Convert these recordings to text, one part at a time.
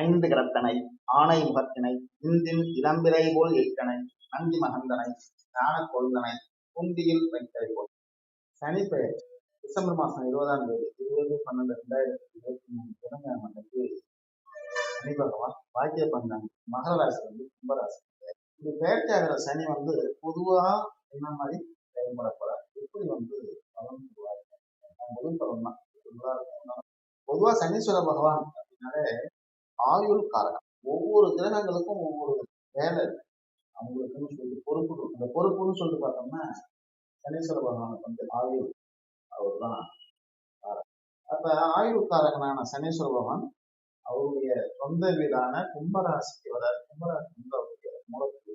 ஐந்து கிடத்தனை ஆணை முகத்தினை இந்தின் இளம்பிரை போல் எய்த்தனை நந்தி மகந்தனை ஞான கொழுந்தனை குந்தியில் வைத்ததை போல். சனி பெயர் டிசம்பர் மாசம் இருபதாம் தேதி இருபது பன்னெண்டு ரெண்டாயிரத்தி இருபத்தி மூணு தினங்கிழமை அன்னைக்கு சனி பகவான் பாக்கிய பங்காங்க மகர ராசி வந்து கும்பராசி இந்த பெயர்ச்சி ஆகிற சனி வந்து பொதுவாக என்ன மாதிரி செயல்படப்பட எப்படி வந்து பலன் சொல்லுவாங்க முதல் பலன் தான். பொதுவாக சனீஸ்வர பகவான் அப்படின்னாலே ஆயுள் காரணம். ஒவ்வொரு கிரகங்களுக்கும் ஒவ்வொரு வேலை இருக்கு. அவங்களுக்குன்னு சொல்லிட்டு பொறுப்பு அந்த பொறுப்புன்னு சொல்லிட்டு பார்த்தோம்னா சனீஸ்வர பகவானுக்கு வந்து ஆயுள் அவர் தான் அப்ப ஆயுள் காரகனான சனீஸ்வர பகவான் அவருடைய சொந்த வீடான கும்பராசிக்கு வர கும்பராசி வந்து அவருடைய மூலத்துக்கு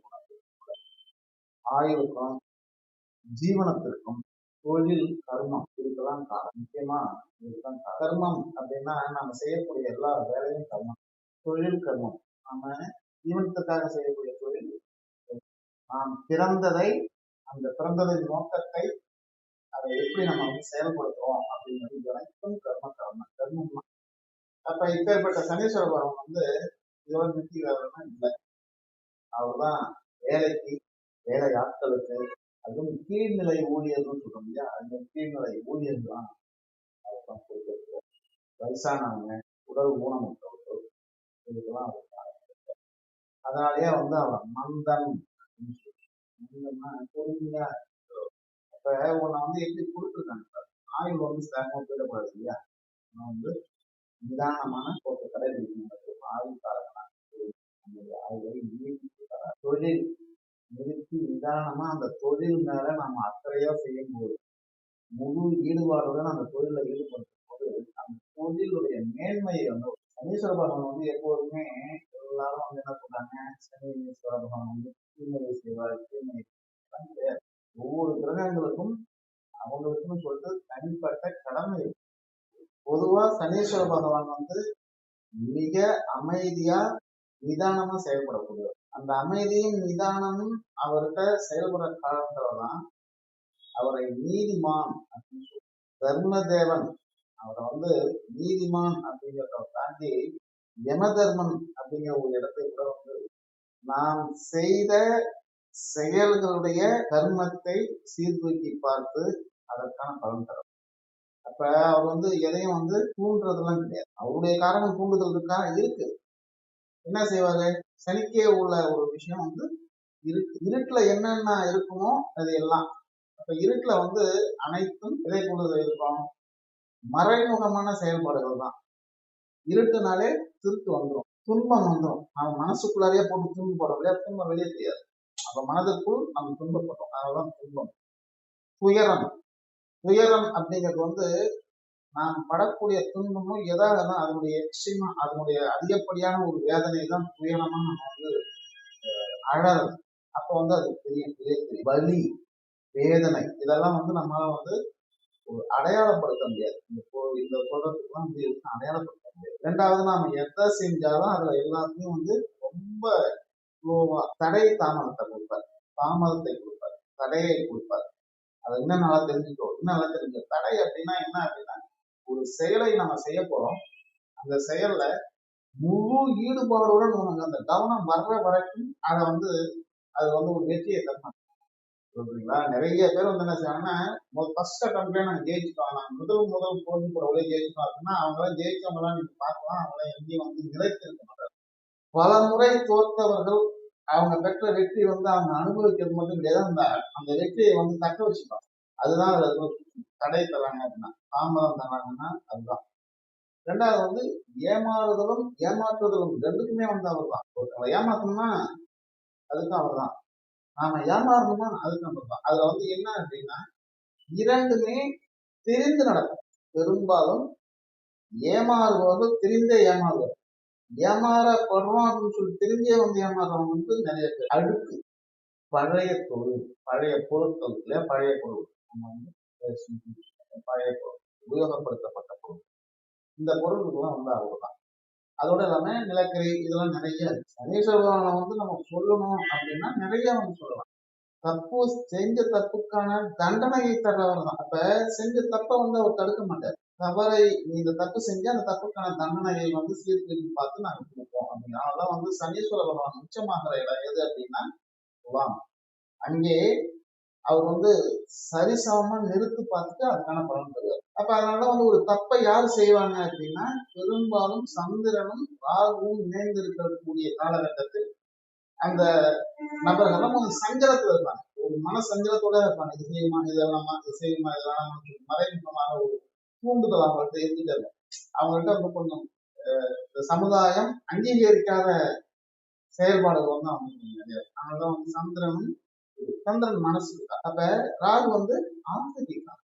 ஆயுளுக்கும் ஜீவனத்திற்கும் தொழில் கர்மம் இதுக்கெல்லாம் காரணம். முக்கியமா இதுதான் கர்மம் அப்படின்னா நம்ம செய்யக்கூடிய எல்லா வேலையும் கர்மம். தொழில் கர்மம். நம்ம ஜீவனத்துக்காக செய்யக்கூடிய தொழில் நாம் பிறந்ததை அந்த பிறந்ததின் நோக்கத்தை அதை எப்படி நம்ம வந்து செயல்படுத்துறோம் அப்படிங்கிறது அனைத்தும் கர்ம கர்ம கர்மம் தான். அப்ப இப்பேற்பட்ட சனீஸ்வர பகவான் வந்து இதோட நிறுத்தி இல்லை. இல்லை அவர்தான் வேலைக்கு வேலை ஆட்களுக்கு அதுவும் கீழ்நிலை ஊழியர்னு சொல்றோம் இல்லையா? அந்த கீழ்நிலை ஊழியர் தான் அவர் தான் வயசானவங்க உடல் ஊனமுற்றவர்கள் இதுக்கெல்லாம் அவர் அதனாலேயே வந்து அவர் மந்தன் அப்படின்னு சொல்றாங்க. மந்தன்னா பொறுமையா உன்னை வந்து எப்படி கொடுத்துருக்காங்க ஆயுள் வந்து ஸ்தானமா போயிடக்கூடாது இல்லையா? நான் வந்து நிதானமான போட்டு கடைபிடிக்கணும் ஆயுள் காரணம் ஆயுளை நீடித்து தொழில். நிறுத்தி நிதானமா அந்த தொழில் மேல நம்ம அக்கறையா செய்யும்போது முழு ஈடுபாடுடன் அந்த தொழில ஈடுபடுத்தும் போது அந்த தொழிலுடைய மேன்மையை வந்து சனீஸ்வர பகவான் வந்து எப்போதுமே எல்லாரும் வந்து என்ன சொல்றாங்க சனீஸ்வர பகவான் வந்து தீமையை செய்வார் தீமையை கிடையாது. ஒவ்வொரு கிரகங்களுக்கும் அவங்களுக்குன்னு சொல்லிட்டு தனிப்பட்ட கடமை பொதுவா சனீஸ்வர பகவான் வந்து மிக அமைதியா நிதானமா செயல்படக்கூடியவர் அந்த அமைதியும் நிதானமும் அவர்கிட்ட செயல்படுற காலத்துலதான் அவரை நீதிமான் அப்படின்னு தர்மதேவன் அவரை வந்து நீதிமான் அப்படிங்கிறத தாண்டி யமதர்மன் அப்படிங்கிற ஒரு இடத்தை கூட வந்து நாம் செய்த செயல்களுடைய கர்மத்தை சீர்தூக்கி பார்த்து அதற்கான பலன் தரும். அப்ப அவர் வந்து எதையும் வந்து தூண்டுறதுலாம் கிடையாது. அவருடைய காரணம் தூண்டுதல் இருக்கா? இருக்கு. என்ன செய்வாரு? சனிக்கே உள்ள ஒரு விஷயம் வந்து இருக்கு இருட்டுல என்னென்ன இருக்குமோ அது எல்லாம் அப்ப இருட்டுல வந்து அனைத்தும் இதை கொண்டு இருக்கும். மறைமுகமான செயல்பாடுகள் தான். இருட்டுனாலே திருட்டு வந்துடும் துன்பம் வந்துடும் நம்ம மனசுக்குள்ளாரையே போட்டு துன்பம் போறோம் இல்லையா துன்பம் வெளியே தெரியாது. அப்ப மனதுக்குள் நம்ம துன்பப்படுறோம் அதெல்லாம் துன்பம். துயரம். துயரம் அப்படிங்கிறது வந்து நாம் படக்கூடிய துன்பமும் எதாவது அதனுடைய எக்ஸ்ட்ரீமா அதனுடைய அதிகப்படியான ஒரு வேதனை தான் துயரமா நம்ம வந்து அழறது. அப்போ வந்து அது பெரிய பெரிய பெரிய வலி. வேதனை. இதெல்லாம் வந்து நம்மளால வந்து ஒரு அடையாளப்படுத்த முடியாது. இந்த இந்த சொல்றதுக்குலாம் வந்து இதுக்கு அடையாளப்படுத்த முடியாது. ரெண்டாவது நாம எதை செஞ்சாலும் அதுல எல்லாத்தையும் வந்து ரொம்ப ஸ்லோவா தடை தாமதத்தை கொடுப்பார். தாமதத்தை கொடுப்பார். தடையை கொடுப்பார். அதை இன்னும் நல்லா தெரிஞ்சுக்கோ இன்னும் நல்லா தெரிஞ்சு தடை அப்படின்னா என்ன அப்படின்னா ஒரு செயலை நம்ம செய்ய போறோம். அந்த செயல்ல முழு ஈடுபாடுடன் உனக்கு அந்த கவனம் வர்ற வரைக்கும் அதை வந்து அது வந்து ஒரு வெற்றியை தரணும் சொல்றீங்களா? நிறைய பேர் வந்து என்ன செய்வாங்கன்னா ஃபர்ஸ்ட் அட்டம்ப்ட்ல நாங்க ஜெயிச்சிட்டோம். நாங்க முதல் முதல் போட்டி போடவுல ஜெயிச்சிட்டோம் அப்படின்னா அவங்க எல்லாம் ஜெயிச்சவங்க நீங்க பார்க்கலாம். அவங்க எல்லாம் எங்கேயும் வந்து நிலைத்திருக்க மாட்டாங்க. பல முறை தோற்றவர்கள் அவங்க பெற்ற வெற்றி வந்து அவங்க அனுபவிக்கிறது மட்டும் கிடையாது. அந்த அந்த வெற்றியை வந்து தக்க வச்சுப்பாங்க. அதுதான் அதுல தடை தராங்க அப்படின்னா தாமதம் தராங்கன்னா அதுதான். ரெண்டாவது வந்து ஏமாறுதலும் ஏமாற்றுதலும் ரெண்டுக்குமே வந்து அவர் தான் ஒருத்தவங்களை ஏமாத்தணும்னா அதுக்கும் அவர் தான் நாம ஏமாறணுமா அது நம்ம தான் அதுல வந்து என்ன அப்படின்னா இரண்டுமே தெரிந்து நடக்கும். பெரும்பாலும் ஏமாறுபவர்கள் தெரிந்தே ஏமாறுவார் ஏமாறப்படுறோம் அப்படின்னு சொல்லி தெரிஞ்சே வந்து ஏமாறுறவங்க வந்து நிறைய பேர். அடுக்கு பழைய தொழில் பழைய பொருட்கள் இல்லையா? பழைய பொருள். நம்ம வந்து பழைய பொருள் உபயோகப்படுத்தப்பட்ட பொருள். இந்த பொருளுக்கெல்லாம் வந்து அவர் தான் அதோட இல்லாமல் நிலக்கரி இதெல்லாம் நிறைய இருக்கு. சனீஸ்வர பகவானை வந்து நம்ம சொல்லணும் அப்படின்னா நிறைய வந்து சொல்லலாம். தப்பு செஞ்ச தப்புக்கான தண்டனையை தர்றவர் தான். அப்ப செஞ்ச தப்பை வந்து அவர் தடுக்க மாட்டார். தவறை நீ இந்த தப்பு செஞ்சு அந்த தப்புக்கான தண்டனையை வந்து சீர்திருத்தி பார்த்து நாங்கள் கொடுப்போம் அப்படின்னா. அதெல்லாம் வந்து சனீஸ்வர பகவான் உச்சமாகிற இடம் எது அப்படின்னா குலாம் அங்கே அவர் வந்து சரிசமமா நிறுத்து பார்த்துட்டு அதுக்கான பலன் தருவார். அப்ப அதனால வந்து ஒரு தப்பை யார் செய்வாங்க அப்படின்னா பெரும்பாலும் சந்திரனும் ராகுவும் இணைந்து இருக்கக்கூடிய காலகட்டத்தில் அந்த நபர்கள்லாம் கொஞ்சம் சஞ்சலத்துல இருப்பாங்க. ஒரு மன சஞ்சலத்தோட இருப்பாங்க. இது செய்யுமா இது வேணாமா இது செய்யுமா இது வேணாமா மறைமுகமான ஒரு தூண்டுதல் அவங்கள்ட்ட இருந்துட்டு அவங்கள்ட்ட வந்து கொஞ்சம் அஹ், இந்த சமுதாயம் அங்கீகரிக்காத செயல்பாடுகள் வந்து அவங்க நிறைய அதனாலதான் வந்து சந்திரனும் சந்திரன் மனசு அப்ப ராகு வந்து ஆசைக்காரன்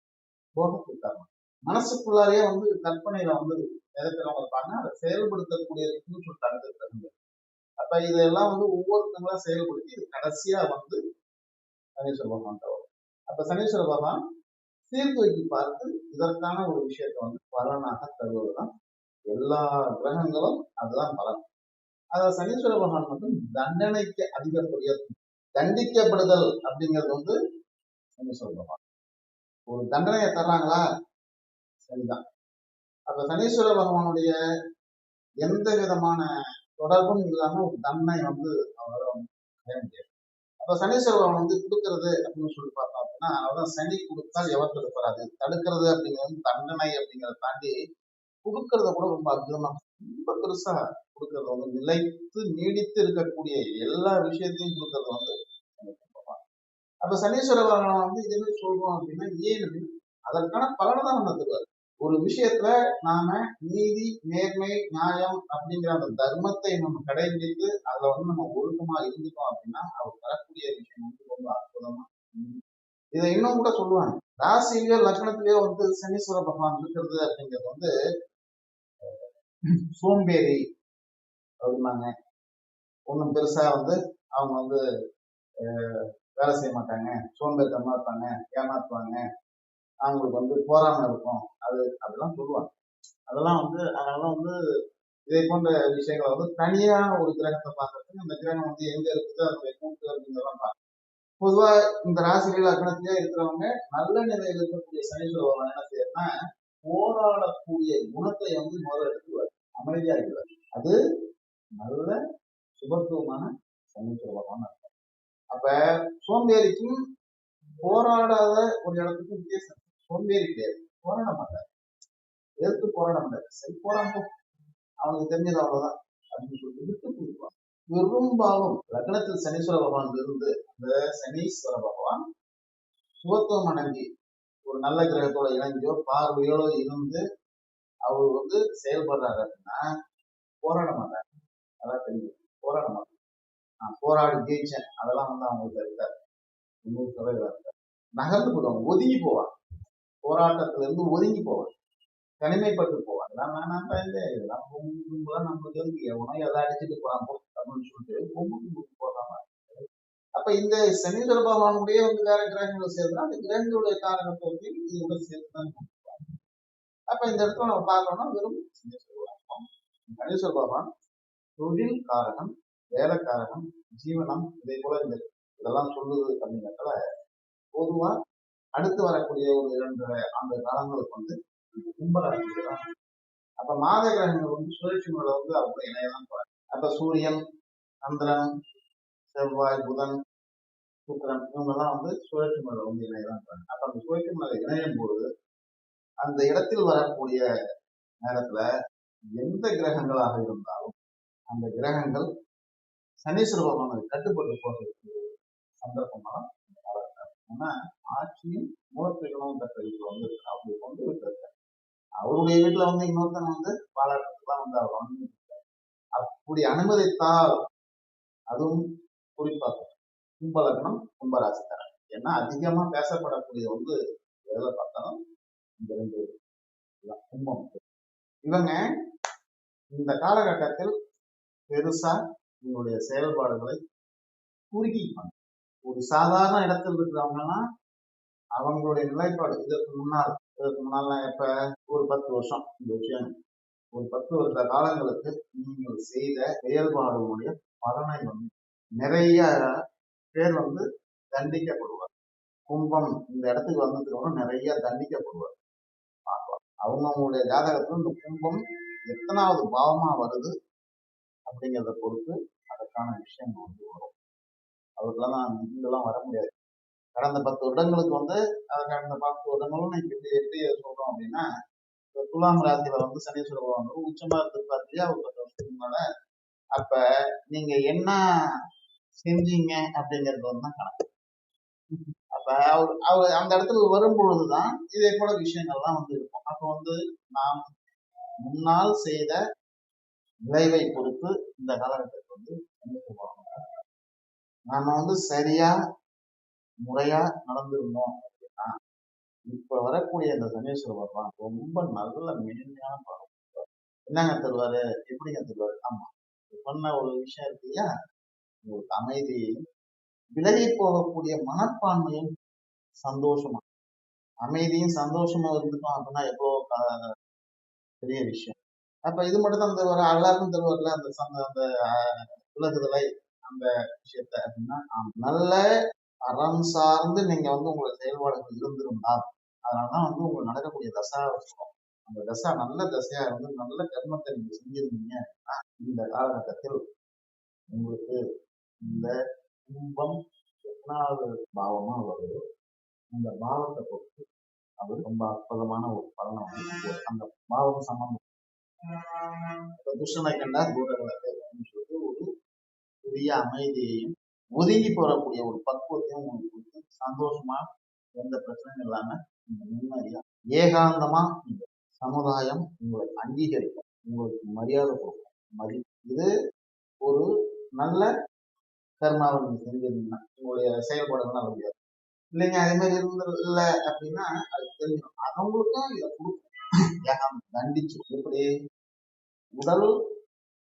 போகத்துக்காரன் மனசுக்குள்ளாரையே வந்து கற்பனையில வந்து நினைக்கிறவங்க இருப்பாங்க அதை செயல்படுத்தக்கூடிய சொல்லிட்டு தகுந்தது அப்ப இதெல்லாம் வந்து ஒவ்வொருத்தங்களா செயல்படுத்தி இது கடைசியா வந்து சனீஸ்வர பகவான் அப்ப சனீஸ்வர பகவான் சீர்தூக்கி பார்த்து இதற்கான ஒரு விஷயத்தை வந்து பலனாக தருவதுதான். எல்லா கிரகங்களும் அதுதான் பலன். அத சனீஸ்வர பகவான் மட்டும் தண்டனைக்கு அதிகப்படிய தண்டிக்கப்படுதல் அப்படிங்கிறது வந்து சனீஸ்வர பகவான். ஒரு தண்டனையை தர்றாங்களா? சரிதான். அப்ப சனீஸ்வர பகவானுடைய எந்த விதமான தொடர்பும் இல்லாம ஒரு தண்டனை வந்து அவரால் அடைய முடியாது. அப்ப சனீஸ்வர பகவான் வந்து கொடுக்கறது அப்படின்னு சொல்லி பார்த்தோம் அப்படின்னா அதான் சனி கொடுத்தால் எவர் தடுப்பாரு தடுக்கிறது அப்படிங்கிறது தண்டனை அப்படிங்கிறத தாண்டி கொடுக்கறத கூட ரொம்ப அற்புதமா ரொம்ப பெருசா கொடுக்கறது வந்து நிலைத்து நீடித்து இருக்கக்கூடிய எல்லா விஷயத்தையும் கொடுக்கறது வந்து அப்ப சனீஸ்வர பகவான் வந்து இதுவே சொல்றோம் அப்படின்னா ஏன் அப்படின்னா அதற்கான பலனை தான் நம்ம தருவார். ஒரு விஷயத்துல நாம நீதி நேர்மை நியாயம் அப்படிங்கிற அந்த தர்மத்தை நம்ம கடைபிடித்து அதுல வந்து நம்ம ஒழுக்கமா இருந்துட்டோம் அப்படின்னா அவர் தரக்கூடிய விஷயம் வந்து ரொம்ப அற்புதமா இதை இன்னும் கூட சொல்லுவாங்க. ராசியிலயோ லக்னத்திலயோ வந்து சனீஸ்வர பகவான் இருக்கிறது அப்படிங்கிறது வந்து சோம்பேறி அப்படின்னாங்க ஒன்றும் பெருசா வந்து அவங்க வந்து வேலை செய்ய மாட்டாங்க. சோம்பேறித்தனமா இருப்பாங்க ஏமாத்துவாங்க. அவங்களுக்கு வந்து போராம இருக்கும். அது அதெல்லாம் சொல்லுவாங்க. அதெல்லாம் வந்து அதெல்லாம் வந்து இதை போன்ற விஷயங்களை வந்து தனியா ஒரு கிரகத்தை பார்க்கறதுக்கு அந்த கிரகம் வந்து எங்க இருக்குது அதனுடைய கூட்டு அப்படிங்கிறதெல்லாம் பார்க்கணும். பொதுவா இந்த ராசிகள் அக்கணத்திலே இருக்கிறவங்க நல்ல நிலையில் இருக்கக்கூடிய சனீஸ்வர பகவான் என்ன செய்யறதுன்னா போராடக்கூடிய குணத்தை வந்து முதல்ல எடுத்துவார் அமைதியா இருக்கிறார் அது நல்ல சுபத்துவமான சனீஸ்வர பகவான் அப்ப சோம்பேறிக்கும் போராடாத ஒரு இடத்துக்கும் வித்தியாசம் சோம்பேறி கிடையாது போராட மாட்டார் எதிர்த்து போராட மாட்டார் சரி போராட்டம் அவனுக்கு தெரிஞ்சது அவ்வளவுதான் அப்படின்னு சொல்லி விட்டு கொடுப்பான் பெரும்பாலும் லக்னத்தில் சனீஸ்வர பகவான் இருந்து அந்த சனீஸ்வர பகவான் சுகத்துவம் அடங்கி ஒரு நல்ல கிரகத்தோட இணைஞ்சோ பார்வையோட இருந்து அவர் வந்து செயல்படுறாரு அப்படின்னா போராட மாட்டாங்க அதான் தெரியும். போராட மாட்டார் நான் போராடி ஜெயிச்சேன். அதெல்லாம் வந்து அவங்களுக்கு இருக்காரு இன்னொரு சதவீதம் இருக்காரு நகர்ந்து போடுவாங்க ஒதுங்கி போவாங்க. போராட்டத்துல இருந்து ஒதுங்கி போவாங்க தனிமைப்பட்டு போவாங்க நான் வேணாம் பயந்து இதெல்லாம் பொம்பு கும்பலாம் நம்மளுக்கு எதுக்கு எவனோ எதை அடிச்சுட்டு போறான் அப்படின்னு சொல்லிட்டு பொம்பு கும்புக்கு போறாங்க அப்ப இந்த சனீஸ்வர பகவானுடைய வந்து வேற கிரகங்களை சேர்த்துனா அந்த கிரகங்களுடைய காரணத்தை வந்து இதோட சேர்த்து தான் அப்ப இந்த இடத்துல நம்ம பார்க்கணும்னா வெறும் சனீஸ்வர பகவான் சனீஸ்வர பகவான் தொழில் காரகம் வேலைக்காரகம் ஜீவனம் இதே போல இந்த இதெல்லாம் சொல்லுது அப்படிங்கிறதுல பொதுவா அடுத்து வரக்கூடிய ஒரு இரண்டு ஆண்டு காலங்களுக்கு வந்து இந்த கும்பராசி தான் அப்ப மாத கிரகங்கள் வந்து சுழற்சி முறையில வந்து அவங்க இணையதான் போறாங்க அப்ப சூரியன் சந்திரன் செவ்வாய் புதன் சுக்கிரன் இவங்கெல்லாம் வந்து சுழற்சி முறையில வந்து இணையதான் போறாங்க அப்ப அந்த சுழற்சி முறையில இணையும் பொழுது அந்த இடத்தில் வரக்கூடிய நேரத்துல எந்த கிரகங்களாக இருந்தாலும் அந்த கிரகங்கள் சனீஸ்வர பகவானுக்கு கட்டுப்பட்டு போகிறதுக்கு சந்தர்ப்பமாக ஆனா ஆட்சியும் மூலத்திரிகளும் பெற்ற வீட்டுல வந்து அப்படி கொண்டு விட்டு அவருடைய வீட்டுல வந்து இன்னொருத்தன் வந்து பாலாட்டத்துக்குலாம் வந்து அவர் வந்து அப்படி அனுமதித்தால் அதுவும் குறிப்பாக கும்பலக்னம் கும்பராசிக்காரன் ஏன்னா அதிகமா பேசப்படக்கூடியது வந்து எதை பார்த்தாலும் இந்த ரெண்டு கும்பம். இவங்க இந்த காலகட்டத்தில் பெருசா இவங்களுடைய செயல்பாடுகளை குறுக்கிப்பாங்க ஒரு சாதாரண இடத்துல இருக்கிறவங்கன்னா அவங்களுடைய நிலைப்பாடு இதற்கு முன்னால் இதற்கு முன்னால்லாம் எப்ப? ஒரு பத்து வருஷம். இந்த விஷயம். ஒரு பத்து வருஷ காலங்களுக்கு நீங்கள் செய்த செயல்பாடுகளுடைய பலனை வந்து நிறைய பேர் வந்து தண்டிக்கப்படுவார். கும்பம் இந்த இடத்துக்கு வந்ததுக்கு அப்புறம் நிறைய தண்டிக்கப்படுவார். பார்க்கலாம். அவங்கவுங்களுடைய ஜாதகத்துல இந்த கும்பம் எத்தனாவது பாவமா வருது அப்படிங்கிறத பொறுத்து அதற்கான விஷயம் வந்து வரும். அவருக்கெல்லாம் இங்கெல்லாம் வர முடியாது. கடந்த பத்து வருடங்களுக்கு வந்து கடந்த பத்து வருடங்களும் நீங்க எப்படி எப்படி சொல்றோம் அப்படின்னா துலாம் ராசியில வந்து சனீஸ்வர பகவான் வந்து உச்சமா இருந்திருப்பார் இல்லையா? ஒரு பத்து வருஷத்துக்கு முன்னால. அப்ப நீங்க என்ன செஞ்சீங்க அப்படிங்கிறது வந்து தான் கணக்கு. அப்ப அவர் அவர் அந்த இடத்துல வரும் பொழுதுதான் இதே போல விஷயங்கள்லாம் வந்து இருக்கும். அப்ப வந்து நாம் முன்னால் செய்த விளைவை பொறுத்து இந்த காலகட்டத்தில் வந்து நம்ம நாம வந்து சரியா முறையா நடந்திருந்தோம் அப்படின்னா இப்ப வரக்கூடிய இந்த சனீஸ்வர பகவான் ரொம்ப நல்ல மேன்மையான படம் என்னங்க தருவாரு? எப்படிங்க தருவாரு? ஆமா சொன்ன ஒரு விஷயம் இருக்கு இல்லையா? உங்களுக்கு அமைதியையும் விலகி போகக்கூடிய மனப்பான்மையும் சந்தோஷமா அமைதியும் சந்தோஷமா இருந்துட்டோம் அப்படின்னா எவ்வளவு க- பெரிய விஷயம். அப்ப இது மட்டும் தான் தருவாரு அழகும் தருவார்ல அந்த சந்த அந்த உலகத்துல அந்த விஷயத்த அப்படின்னா நல்ல அறம் சார்ந்து நீங்க வந்து உங்களோட செயல்பாடுகள் இருந்திருந்தால் அதனாலதான் வந்து உங்களுக்கு நடக்கக்கூடிய தசா இருக்கும் அந்த தசா நல்ல தசையா இருந்து நல்ல கர்மத்தை நீங்க செஞ்சிருந்தீங்க இந்த காலகட்டத்தில் உங்களுக்கு இந்த கும்பம் எத்தனாவது பாவமா வருதோ அந்த பாவத்தை பொறுத்து அது ரொம்ப அற்புதமான ஒரு பலனை வந்து அந்த பாவம் சம்பந்தம் இப்ப துஷ்டனை கண்டா தூரங்களை பெரிய அமைதியையும் ஒதுங்கி போறக்கூடிய ஒரு பக்குவத்தையும் உங்களுக்கு கொடுத்து சந்தோஷமா எந்த பிரச்சனையும் இல்லாம நீங்க நிம்மதியா ஏகாந்தமா இந்த சமுதாயம் உங்களை அங்கீகரிக்கும். உங்களுக்கு மரியாதை கொடுக்கும். மதி இது ஒரு நல்ல கர்மாவை நீங்க செஞ்சிருந்தீங்கன்னா உங்களுடைய செயல்பாடுகள் நல்ல முடியாது. இல்லைங்க அதே மாதிரி இருந்தில்ல அப்படின்னா அது தெரிஞ்சிடும். அவங்களுக்கும் இதை கொடுக்கும். ஏகாந்தம் தண்டிச்சு எப்படி? உடல்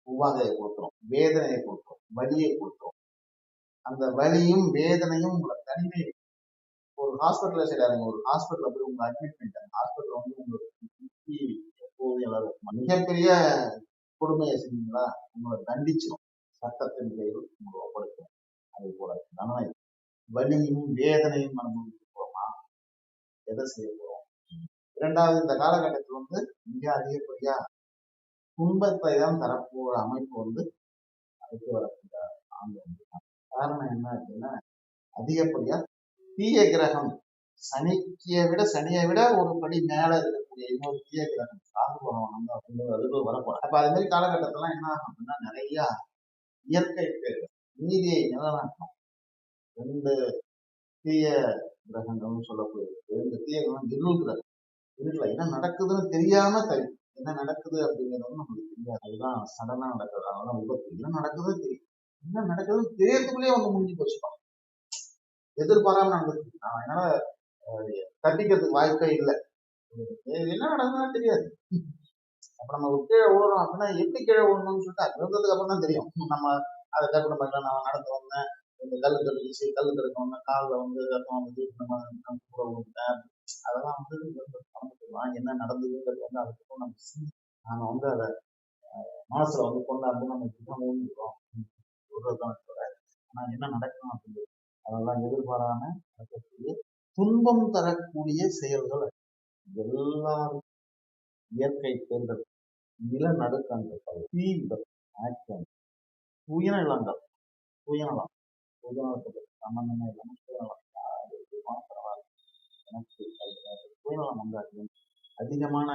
உபாதையை கொடுத்துரும் வேதனையை கொடுத்துரும் வலியை கொடுத்துரும் அந்த வலியும் வேதனையும் உங்களை தனிமை ஒரு ஹாஸ்பிட்டல்ல செய்யறாங்க ஒரு ஹாஸ்பிட்டல்ல போய் உங்களை அட்மிட் பண்ணிட்டாங்க. ஹாஸ்பிட்டல் வந்து உங்களுக்கு எப்போதும் எல்லாரும் மிகப்பெரிய கொடுமையை செஞ்சீங்களா? உங்களை தண்டிச்சிடும் சட்டத்தின் கையில் உங்களை ஒப்படைக்கும் அதே போல நன்மை வலியும் வேதனையும் அனுபவிக்க போறோமா? எதை செய்ய போறோம்? இரண்டாவது இந்த காலகட்டத்தில் வந்து மிக அதிகப்படியா துன்பத்தை தான் தரப்போற அமைப்பு வந்து அடுத்து வரக்கூடிய ஆண்டு வந்து காரணம் என்ன அப்படின்னா அதிகப்படியா தீய கிரகம் சனிக்கிய விட சனியை விட ஒரு படி மேல இருக்கக்கூடிய இன்னொரு தீய கிரகம் ராகு பகவான் வந்து அப்படிங்கிற அதுக்கு வரப்போம் அப்ப அது மாதிரி காலகட்டத்திலாம் என்ன ஆகும் அப்படின்னா நிறைய இயற்கை பேர்கள் நீதியை நிலநாட்டணும் ரெண்டு தீய கிரகங்கள்னு சொல்லக்கூடிய ரெண்டு தீய கிரகம் இருள் கிரகம். இருட்டில் என்ன நடக்குதுன்னு தெரியாம தவி என்ன நடக்குது அப்படிங்கிறது வந்து நமக்கு தெரியாது. அதுதான் சடனா நடக்குது. அதனால விபத்து என்ன நடக்குதோ தெரியும். என்ன நடக்குதுன்னு தெரியறதுக்குள்ளேயே வந்து முடிஞ்சு போச்சுப்பான் எதிர்பாராம நடந்துச்சு நான் என்னால அஹ், தப்பிக்கிறதுக்கு வாய்ப்பே இல்லை. என்ன நடக்குதுன்னா தெரியாது. அப்ப நம்ம ஒரு கீழே விழுறோம் அப்படின்னா எப்படி கீழே விழணும்னு சொல்லிட்டு அது விழுந்ததுக்கு அப்புறம் தான் தெரியும். நம்ம அதை கற்பனை பண்ணலாம் நான் நடந்து வந்தேன் இந்த கல் கட்டுச்சு கல் கடுக்க வந்தேன் காலில் வந்து ரத்தம் வந்து நம்ம கூட விழுந்தேன் அதெல்லாம் வந்து பணத்துக்குலாம் என்ன நடந்ததுங்கிறது வந்து அதுக்கப்புறம் நம்ம நாங்கள் வந்து அதை மனசுல வந்து கொண்டாந்து நம்ம இப்படிதான் விழுந்துக்கிறோம் சொல்றதுதான் தவிர ஆனா என்ன நடக்கும் அப்படிங்கிறது அதெல்லாம் எதிர்பாராம நடக்கக்கூடிய துன்பம் தரக்கூடிய செயல்கள் எல்லாரும் இயற்கை பேர்கள் நிலநடுக்கங்கள் தீ விபத்து ஆக்சிடென்ட் உயிரிழங்கள் உயிரிழம் உயிரிழத்துக்கு சம்பந்தமே இல்லாமல் சுயநலம் எனக்கு அதிகமான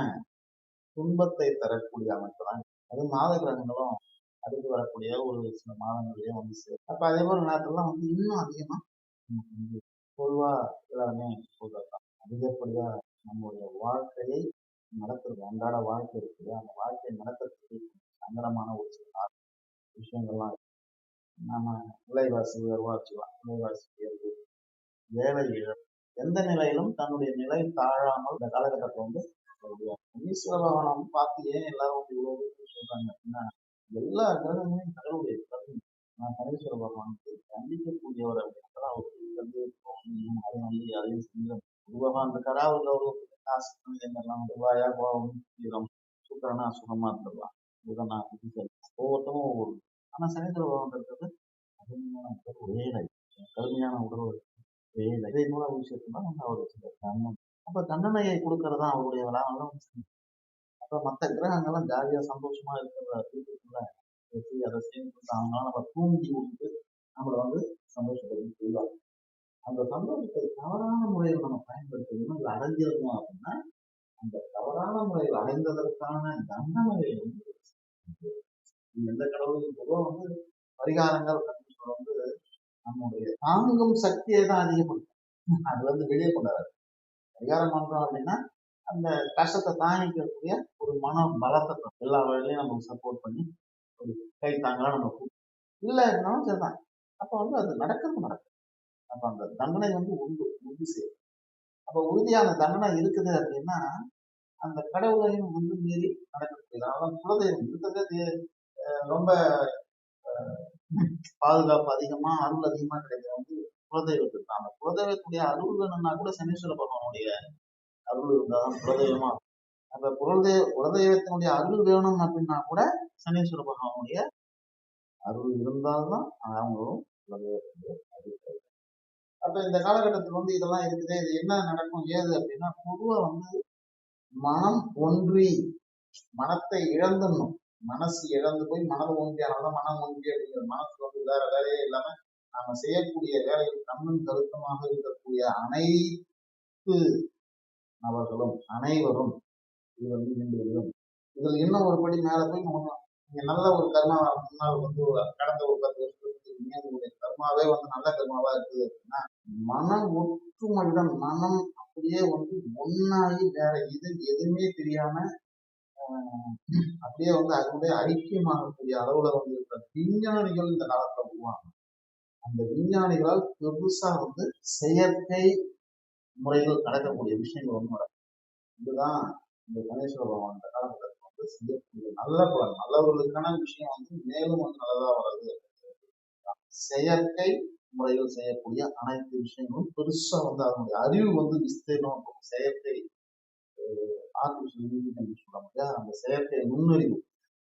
துன்பத்தை தரக்கூடிய அமைப்பு தான் அது மாத கிரகங்களும் அடுத்து வரக்கூடிய ஒரு சில மாதங்களையும் வந்து சேரும். அப்ப அதே போல நேரத்துலாம் வந்து இன்னும் அதிகமா நமக்கு வந்து பொதுவா எல்லாருமே சொல்றதுதான். அதிகப்படியா நம்மளுடைய வாழ்க்கையை நடத்துறது அன்றாட வாழ்க்கை இருக்குது. அந்த வாழ்க்கையை நடத்துறதுக்கு சங்கடமான ஒரு சில விஷயங்கள்லாம் இருக்கு. நம்ம விலைவாசி உயர்வா விலைவாசி உயர்வு வேலை இழப்பு எந்த நிலையிலும் தன்னுடைய நிலை தாழாமல் இந்த காலகட்டத்தை வந்து ஈஸ்வர பகவானை பார்த்து ஏன் எல்லாரும் இவ்வளவு சொல்றாங்க. அப்படின்னா எல்லா கிரகங்களையும் கடவுளுடைய பிரதி நான் சனீஸ்வர பகவானுக்கு கண்டிக்கக்கூடியவர் அப்படின்றத அவருக்கு வந்து அதை வந்து அதையும் செஞ்சு பகவான் இருக்காரா? அவருக்கு அவருக்கு காசு இதெல்லாம் ரூபாயா கோபம் வீரம் சுக்கரனா சுகமா இருந்துடலாம். புதனா ஒவ்வொருத்தரும் ஒவ்வொரு. ஆனா சனீஸ்வர பகவான் இருக்கிறது கடுமையான உடல் வேலை கடுமையான உடல் வேலை இதே வந்து அவர் சில தண்டனை அப்ப தண்டனையை கொடுக்கறதா அவருடைய விழாவெல்லாம் அப்ப மற்ற கிரகங்கள்லாம் ஜாலியா சந்தோஷமா இருக்கிற வீட்டுக்குள்ள வச்சு அதை சேர்ந்து அவங்களால நம்ம தூண்டி விட்டு நம்மளை வந்து சந்தோஷப்படுத்தி செய்வாங்க அந்த சந்தோஷத்தை தவறான முறையில் நம்ம பயன்படுத்தணும் இல்லை அடைஞ்சிருக்கோம் அப்படின்னா அந்த தவறான முறையில் அடைந்ததற்கான தண்டனையை வந்து எந்த கடவுளுக்கும் பொதுவாக வந்து பரிகாரங்கள் அப்படின்னு வந்து நம்முடைய தாங்கும் சக்தியை தான் அதிகப்படுத்தும். அது வந்து வெளியே வராது. பரிகாரம் பண்ணுறோம் அப்படின்னா அந்த கஷ்டத்தை தாங்கிக்கக்கூடிய ஒரு மன பலத்தை எல்லா வழியிலையும் நமக்கு சப்போர்ட் பண்ணி ஒரு கை தாங்கலாம் நம்ம கூப்பிடும் இல்லை இருந்தாலும் சரிதான். அப்போ வந்து அது நடக்கிறது நடக்கும். அப்போ அந்த தண்டனை வந்து உண்டு உறுதி செய்யும். அப்போ உறுதியான தண்டனை இருக்குது அப்படின்னா அந்த கடவுளையும் வந்து மீறி நடக்கக்கூடியது அதனால குலதெய்வம் இருக்கிறதே ரொம்ப பாதுகாப்பு அதிகமாக அருள் அதிகமாக கிடைக்கிற வந்து குலதெய்வத்துக்கு அந்த குலதெய்வத்துடைய அருள் வேணும்னா கூட சனீஸ்வர பகவானுடைய அருள் இருந்தாதான் குலதெய்வமா இருக்கும். அப்ப குலதெய்வ குலதெய்வத்தினுடைய அருள் வேணும் அப்படின்னா கூட சனீஸ்வர பகவானுடைய அருள் இருந்தால்தான் அவங்களும் குலதெய்வத்துடைய அருள் அப்போ அப்ப இந்த காலகட்டத்தில் வந்து இதெல்லாம் இருக்குது இது என்ன நடக்கும் ஏது அப்படின்னா பொதுவா வந்து மனம் ஒன்றி மனத்தை இழந்துடணும். மனசு இழந்து போய் மனம் ஒன்றி ஒன்றியானால்தான் மனம் ஒன்றி அப்படிங்கிற மனசு வந்து வேற வேலையே இல்லாம நம்ம செய்யக்கூடிய வேலையில் கண்ணும் கருத்துமாக இருக்கக்கூடிய அனைத்து நபர்களும் அனைவரும் இது வந்து நின்று விடும் இதில் இன்னும் ஒரு படி மேல போய் நம்ம நீங்க நல்ல ஒரு கர்மா முன்னால் வந்து கடந்த ஒரு பத்து வருஷத்துக்கு உங்களுடைய கர்மாவே வந்து நல்ல கர்மாவா இருக்குது அப்படின்னா மனம் ஒற்றுமையுடன் மனம் அப்படியே வந்து ஒன்னாகி வேற இது எதுவுமே தெரியாம ஆஹ், அப்படியே வந்து அதனுடைய ஐக்கியமாகக்கூடிய அளவுல வந்து இருக்கிற விஞ்ஞானிகள் இந்த காலத்துல உருவாங்க அந்த விஞ்ஞானிகளால் பெருசா வந்து செயற்கை முறையில் நடக்கக்கூடிய விஷயங்கள் வந்து நடக்கும் இதுதான் இந்த கணேஸ்வர பகவான் இந்த காலகட்டத்தில் வந்து செய்யக்கூடிய நல்ல பலன். நல்லவர்களுக்கான விஷயம் வந்து மேலும் வந்து நல்லதா வர்றது செயற்கை முறையில் செய்யக்கூடிய அனைத்து விஷயங்களும் பெருசா வந்து அதனுடைய அறிவு வந்து விஸ்தீர்ணம் இருக்கும். செயற்கை ஆர்டிபிஷியல் இன்டெலிஜென்ஸ் சொல்ல முடியாது. அந்த செயற்கை நுண்ணறிவு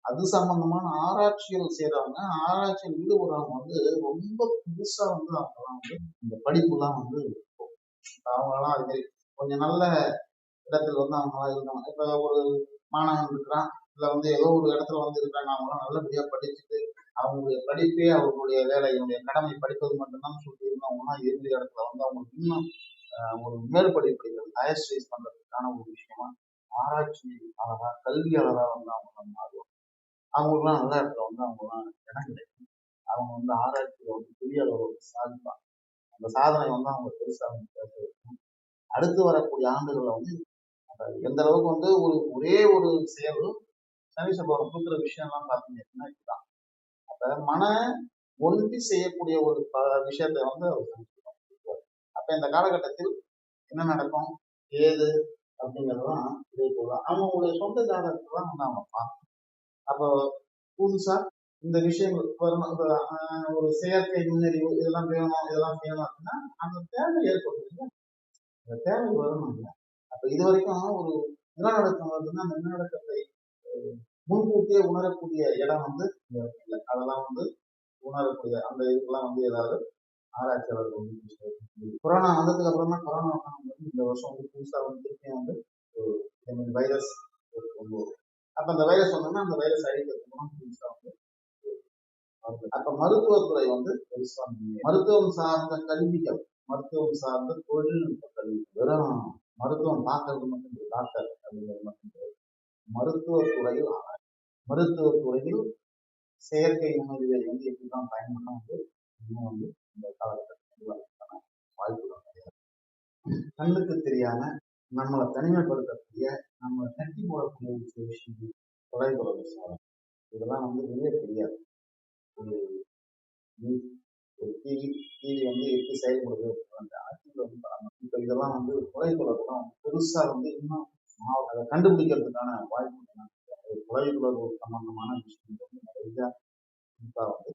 அது சம்பந்தமான ஆராய்ச்சிகள் செய்யறவங்க ஆராய்ச்சியில் ஈடுபடுறவங்க வந்து ரொம்ப புதுசா வந்து அவங்கலாம் வந்து இந்த படிப்புலாம் வந்து அவங்களாம் அது மாதிரி கொஞ்சம் நல்ல இடத்துல வந்து அவங்களாம் இருந்தவங்க இப்ப ஒரு மாணவன் இருக்கிறான். இல்ல வந்து ஏதோ ஒரு இடத்துல வந்து இருக்காங்க. அவங்களாம் நல்லபடியா படிச்சுட்டு அவங்களுடைய படிப்பே அவர்களுடைய வேலை என்னுடைய கடமை படிப்பது மட்டும்தான் சொல்லி இருந்தவங்கன்னா இருந்த இடத்துல வந்து அவங்களுக்கு இன்னும் ஆஹ், ஒரு மேற்படி படிக்கிறது ஹையர் ஸ்டடிஸ் பண்றதுக்கான ஒரு விஷயமா ஆராய்ச்சியாளரா கல்வியாளராக வந்து அவங்க மாறுவாங்க. அவங்களுக்குலாம் நல்ல இடத்துல வந்து அவங்களாம் இடம் கிடைக்கும் அவங்க வந்து ஆராய்ச்சியில் வந்து பெரிய அளவில் வந்து சாதிப்பாங்க. அந்த சாதனை வந்து அவங்க பெருசாக வந்து அடுத்து வரக்கூடிய ஆண்டுகளில் வந்து அந்த எந்த அளவுக்கு வந்து ஒரு ஒரே ஒரு செயல் சனி செவ்வாய் கொடுக்குற விஷயம்லாம் பார்த்தீங்க அப்படின்னா இதுதான். அப்போ மன ஒன்றி செய்யக்கூடிய ஒரு ப- விஷயத்தை வந்து அவர் செஞ்சுருக்கார். அப்போ இந்த காலகட்டத்தில் என்ன நடக்கும்? ஏது? அப்படிங்கிறதெல்லாம் இதே போல அவங்களுடைய சொந்த ஜாதகத்தை தான் வந்து அவங்க பார்க்கணும். அப்போ புதுசா இந்த விஷயங்கள் வரணும் இப்போ ஒரு செயற்கை நுண்ணறிவு இதெல்லாம் வேணும் இதெல்லாம் வேணும் அப்படின்னா அந்த தேவை ஏற்படுது இல்ல? அந்த தேவை வரணும் இல்லை அப்ப இது வரைக்கும் ஒரு நிலநடுக்கம் வருதுன்னா அந்த நிலநடுக்கத்தை முன்கூட்டியே உணரக்கூடிய இடம் வந்து இல்லை அதெல்லாம் வந்து உணரக்கூடிய அந்த இதுக்கெல்லாம் வந்து ஏதாவது ஆராய்ச்சியாளர்கள் வந்து கொரோனா வந்ததுக்கு அப்புறம் தான் கொரோனா வந்து இந்த வருஷம் வந்து புதுசாக வந்து திருப்பியும் வந்து ஒரு இந்த மாதிரி வைரஸ் கொண்டு வரும் அப்ப அந்த வைரஸ் வந்தோம்னா அந்த வைரஸ் அழிக்கிறதுக்கு வந்து அப்ப மருத்துவத்துறை வந்து மருத்துவம் சார்ந்த கல்விகள் மருத்துவம் சார்ந்த தொழில்நுட்ப கல்வி வெறும் மருத்துவம் பார்க்கறது மட்டும் டாக்டர் அப்படிங்கிறது மட்டும் மருத்துவத்துறையில் மருத்துவத்துறையில் செயற்கை நுண்ணறிவை வந்து எப்படிதான் பயன்படுத்த வந்து இன்னும் வந்து இந்த காலகட்டத்தில் வாய்ப்புகள் கிடையாது கண்ணுக்கு தெரியாம நம்மளை தனிமைப்படுத்தக்கூடிய நம்மளை கட்டி போடக்கூடிய ஒரு சில விஷயங்கள் தொலைதொடர்பு சாதனம். இதெல்லாம் வந்து வெளியே தெரியாது. ஒரு ஒரு டிவி டிவி வந்து எப்படி செயல்படுது அந்த ஆட்சியில் வந்து பராமரி- இதெல்லாம் வந்து தொலைதொடர்பு தான். பெருசாக வந்து இன்னும் அதை கண்டுபிடிக்கிறதுக்கான வாய்ப்பு என்னன்னா, ஒரு தொலைத்தொடர்பு சம்பந்தமான விஷயங்கள் வந்து நிறைய குறிப்பா வந்து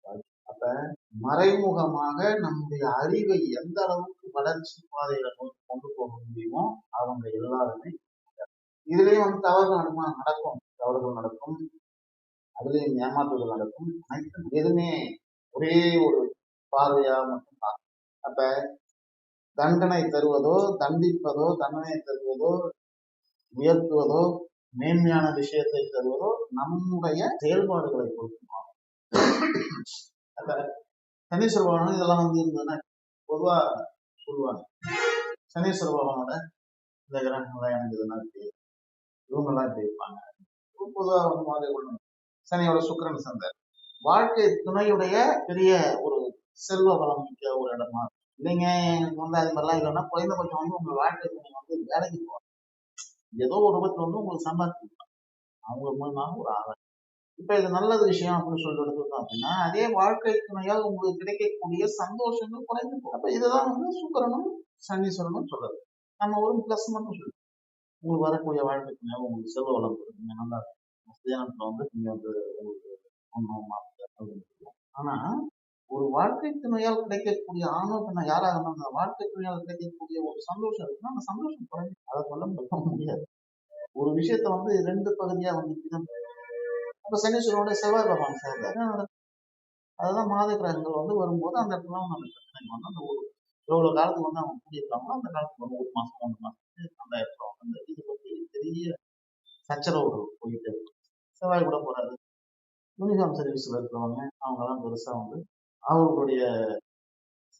வாய்ப்பு. மறைமுகமாக நம்முடைய அறிவை எந்த அளவுக்கு வளர்ச்சி பாதையில கொண்டு கொண்டு போக முடியுமோ அவங்க எல்லாருமே இதுலயும் வந்து தவறுகள் நடமா நடக்கும். தவறுகள் நடக்கும். அதுலயும் ஏமாற்றுதல் நடக்கும். அனைத்தும் எதுவுமே ஒரே ஒரு பார்வையா மட்டும் பார்க்கும். அப்ப தண்டனை தருவதோ தண்டிப்பதோ தண்டனை தருவதோ உயர்த்துவதோ மேன்மையான விஷயத்தை தருவதோ நம்முடைய செயல்பாடுகளை பொறுத்து அப்ப சனீஸ்வர பகவான் இதெல்லாம் வந்து இருந்ததுன்னா பொதுவா சொல்லுவாங்க. சனீஸ்வர பகவானோட இந்த கிரகங்கள்லாம் எனக்கு இதெல்லாம் தெரியும் இவங்கெல்லாம் இப்படி இருப்பாங்க. பொதுவாக வந்து மாதிரி கொள்ளணும் சனியோட சுக்கிரன் சந்தர் வாழ்க்கை துணையுடைய பெரிய ஒரு செல்வ வளம் மிக்க ஒரு இடமா இல்லைங்க எனக்கு வந்து அது மாதிரிலாம் இல்லைன்னா குறைந்தபட்சம் வந்து உங்க வாழ்க்கை துணை வந்து வேலைக்கு போவாங்க ஏதோ ஒரு ரூபத்தில் வந்து உங்களுக்கு சம்பாதிச்சு அவங்க மூலமாக ஒரு ஆதாயம். இப்ப இது நல்லது விஷயம் அப்படின்னு சொல்லிட்டு எடுத்துக்கிட்டோம் அப்படின்னா அதே வாழ்க்கை துணையால் உங்களுக்கு கிடைக்கக்கூடிய சந்தோஷங்கள் குறைந்து போகும். அப்ப இதுதான் வந்து சுக்கரனும் சனீஸ்வரனும் சொல்றது. நம்ம ஒரு பிளஸ் மட்டும் சொல்லுவோம் உங்களுக்கு வரக்கூடிய வாழ்க்கை துணையாக உங்களுக்கு செல்வ வளம் கொடுக்குங்க நல்லா இருக்கும் வந்து நீங்க வந்து உங்களுக்கு ஒன்றும் மாற்ற அப்படின்னு சொல்லுவோம். ஆனா ஒரு வாழ்க்கை துணையால் கிடைக்கக்கூடிய ஆணோ பெண்ணா யாராக இருந்தாலும் அந்த வாழ்க்கை துணையால் கிடைக்கக்கூடிய ஒரு சந்தோஷம் இருக்குன்னா அந்த சந்தோஷம் குறைஞ்சு அதை சொல்ல முடியாது. ஒரு விஷயத்த வந்து ரெண்டு பகுதியா வந்து இப்படிதான் அப்ப சனீஸ்வரனோட செவ்வாய் பகவான் சேர்ந்தார் அதுதான் மாத கிரகங்கள் வந்து வரும்போது அந்த இடத்துல அவங்க அந்த பிரச்சனை வந்து அந்த ஒரு எவ்வளவு காலத்துக்கு வந்து அவங்க கூடியிருக்காங்களோ அந்த காலத்துக்கு வந்து ஒரு மாசம் ஒன்று மாசம் அந்த இடத்துல வந்து இது பத்தி பெரிய சச்சரவுகள் போயிட்டு செவ்வாய் கூட போறாரு. யூனிஃபார்ம் சர்வீஸ்ல இருக்கிறவங்க அவங்கெல்லாம் பெருசா வந்து அவர்களுடைய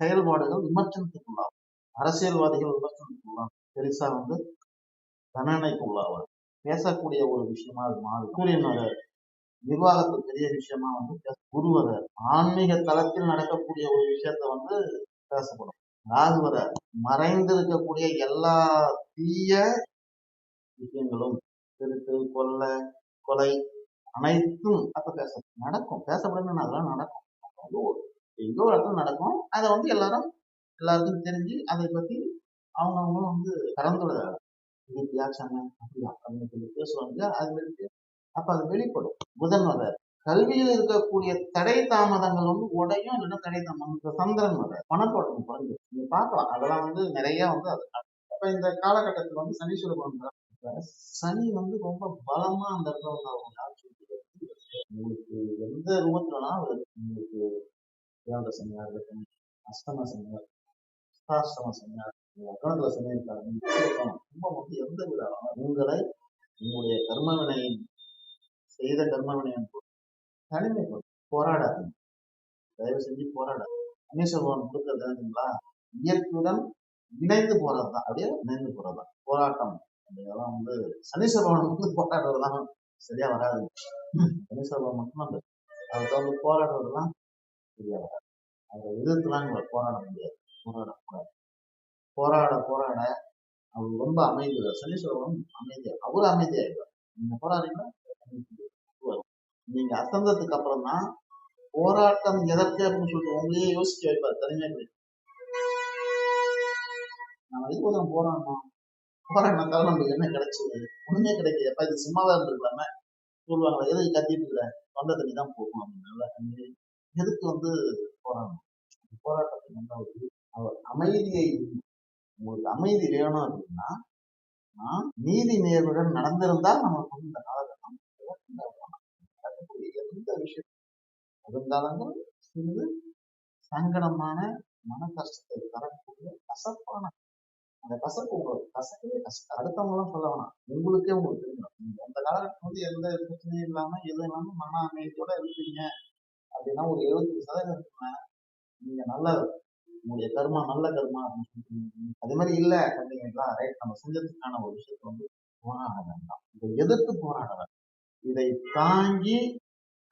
செயல்பாடுகள் விமர்சனத்துக்குள்ளாகும். அரசியல்வாதிகள் விமர்சனத்துக்குள்ளாகும். பெருசா வந்து தண்டனைக்கு உள்ளாவார் பேசக்கூடிய ஒரு விஷயமா அது மாறும் சூரியனோட நிர்வாகத்து பெரிய விஷயமா வந்து பேச- குருவர ஆன்மீக தளத்தில் நடக்கக்கூடிய ஒரு விஷயத்த வந்து பேசப்படும். ராகுவர மறைந்திருக்கக்கூடிய எல்லா தீய விஷயங்களும் திருட்டு கொள்ளை கொலை அனைத்தும் அப்ப பேச நடக்கும். பேசப்படணும் அதெல்லாம் நடக்கும். வந்து ஒரு- எங்கோ ஒரு இடத்துல நடக்கும். அதை வந்து எல்லாரும் எல்லாருக்கும் தெரிஞ்சு அதை பத்தி அவங்கவுங்களும் வந்து கலந்துள்ள இது இப்படியாச்சாங்க அப்படியா? அப்படின்னு சொல்லி பேசுவாங்க. அது வந்து அப்ப அது வெளிப்படும். புதன் வர கல்வியில் இருக்கக்கூடிய தடை தாமதங்கள் வந்து உடையும் இல்லைன்னா தடை தாமதம். சந்திரன் வர பணத்தோட்டம் குறைஞ்சு நீங்க பார்க்கலாம். அதெல்லாம் வந்து நிறைய வந்து அது அப்ப இந்த காலகட்டத்தில் வந்து சனீஸ்வர பகவான் சனி வந்து ரொம்ப பலமா அந்த இடத்துல வந்து அவங்க உங்களுக்கு எந்த ரூபத்துலனா உங்களுக்கு ஏழரை சனியா இருக்கட்டும் அஷ்டம சனியா இருக்கட்டும், அஷ்டாஷ்டம சனியா லக்னத்துல சனி இருக்காரு வந்து எந்த விட உங்களை உங்களுடைய கர்மவினையின் செய்த கர்மவினையம் தனிமை போராடாதீங்க. தயவு செஞ்சு போராடாது சனீஸ்வரன் கொடுக்கறது என்னங்களா இயற்கையுடன் இணைந்து போறதுதான். அப்படியே இணைந்து போறதுதான். போராட்டம். அப்படிங்கிறதெல்லாம் வந்து சனீஸ்வரன் வந்து போராடுறதுதான். சரியா வராது. சனீஸ்வரன் மட்டும் அந்த அதுக்கு வந்து போராடுறதுலாம் சரியா வராது. அவரை எதிர்த்துலாம் உங்களை போராட முடியாது. போராடக்கூடாது. போராட போராட அவர் ரொம்ப அமைதியா சனீஸ்வரன் அமைதியா அவரும் அமைதியாயிடுவார். நீங்க போராடுறீங்களா? நீங்க அசந்ததுக்கு அப்புறம் தான் போராட்டம் எதற்கு அப்படின்னு சொல்லிட்டு உங்களையே யோசிக்க வைப்பார். தனிமைப்படி நம்ம இதுக்கு நம்ம போராடணும்? போராடினால நமக்கு என்ன கிடைச்சது? ஒண்ணுமே கிடைக்கல. எப்ப இது சும்மாதான் இருந்திருக்கலாமே? சொல்லுவாங்க எதுக்கு கத்திட்டு இருக்கிற தொண்டை தண்ணி தான் போகும் அப்படின்னு. எதுக்கு வந்து போராடணும்? போராட்டத்துக்கு வந்து அவர் அவர் அமைதியை உங்களுக்கு அமைதி வேணும் அப்படின்னா நீதி நேர்வுடன் நடந்திருந்தால் நமக்கு வந்து இந்த காலத்தில் இந்த எந்த விஷயம். இருந்தாலும் சிறிது சங்கடமான மன கஷ்டத்தை தரக்கூடிய கசப்பான அந்த கசப்பு உங்களுக்கு கசக்கவே கஷ்டம் அடுத்தவங்களாம் சொல்ல வேணாம். உங்களுக்கே உங்களுக்கு தெரியும். நீங்க அந்த காலகட்டம் வந்து எந்த பிரச்சனையும் இல்லாம எதுவும் இல்லாம மன அமைதியோட இருப்பீங்க. அப்படின்னா ஒரு எழுபத்தஞ்சு சதவீதம் இருக்குங்க. நீங்க நல்ல உங்களுடைய கர்மா நல்ல கர்மா அப்படின்னு சொல்லிட்டு அதே மாதிரி இல்லை அப்படிங்களா ரைட் நம்ம செஞ்சதுக்கான ஒரு விஷயத்த வந்து போராட வேண்டாம் இதை எதிர்த்து போராட வேண்டாம் இதை தாங்கி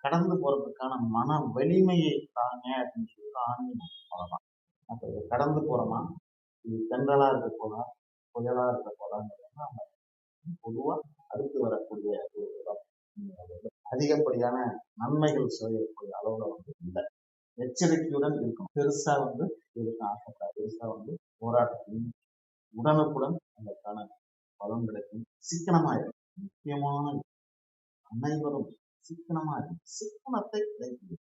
கடந்து போறதுக்கான மன வலிமையை தாங்க அப்படின்னு சொல்லிட்டு ஆன்மீகம் அவ்வளோதான் அப்போ இதை கடந்து போறோமா? இது தென்றலா இருக்க போதா? புயலா இருக்க போதாங்கிறது நம்ம பொதுவாக அடுத்து வரக்கூடிய ஒரு அதிகப்படியான நன்மைகள் செய்யக்கூடிய அளவுல வந்து இல்லை. எச்சரிக்கையுடன் இருக்கும் பெருசா வந்து இதுக்கு ஆசைப்படாது. பெருசா வந்து போராட்டத்தையும் உடனுக்குடன் அதற்கான பலன் கிடைக்கும். சிக்கனமா இருக்கும் முக்கியமான அனைவரும் சிக்கனமா இருக்கு சிக்கனத்தை கிடைக்கும்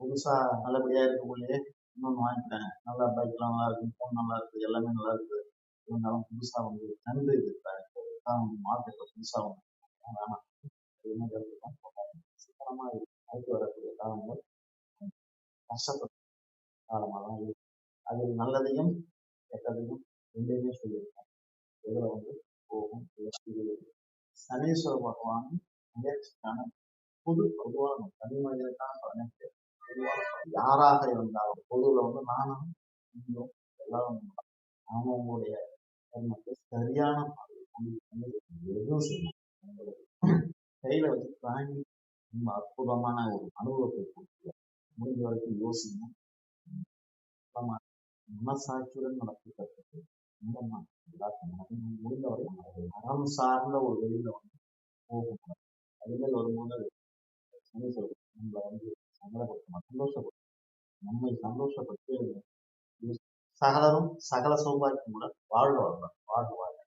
புதுசா நல்லபடியா இருக்கக்கூடிய இன்னொன்று வாங்கிட்டேன் நல்லா பைக்லாம் நல்லா இருக்கு ஃபோன் நல்லா இருக்கு எல்லாமே நல்லா இருக்கு. இருந்தாலும் புதுசா வந்து நன்றி இருக்கிறாங்க மார்க்கெட்ல புதுசா வந்து வேணாம். இது மாதிரி இடத்துக்குலாம் சிக்கனமா அதுக்கு வரக்கூடிய காலங்கள் கஷ்டப்பட்ட காலமாக தான் இருக்கு. அதில் நல்லதையும் கெட்டதையும் ரெண்டையுமே சொல்லியிருக்கேன். இதில் வந்து போகும் சனீஸ்வர பகவான் முயற்சிக்கான பொது பொதுவான தனி மனிதனுக்கான பலனை பொதுவான யாராக இருந்தாலும் பொதுவில் வந்து நானும் நீங்களும் எல்லாரும் அவங்க உங்களுடைய தர்மத்தை சரியான எதுவும் செய்யணும். கையில வச்சு தாங்கி ரொம்ப அற்புதமான ஒரு அனுபவத்தை கொடுக்க முடிஞ்ச வரைக்கும் யோசிக்கணும் மனசாட்சியுடன் நடத்துக்கிறதுக்கு மூலமா எல்லாத்தையும் முடிந்த வரை மரம் சார்ந்த ஒரு வெளியில வந்து போகக்கூடாது அதுமாதிரி வரும்போது நம்மளை வந்து சங்கடப்படுத்தும் சந்தோஷப்படுத்தணும் நம்மை சந்தோஷப்பட்டு சகலரும் சகல சௌபாக்கியம் கூட வாழ்க வரலாம்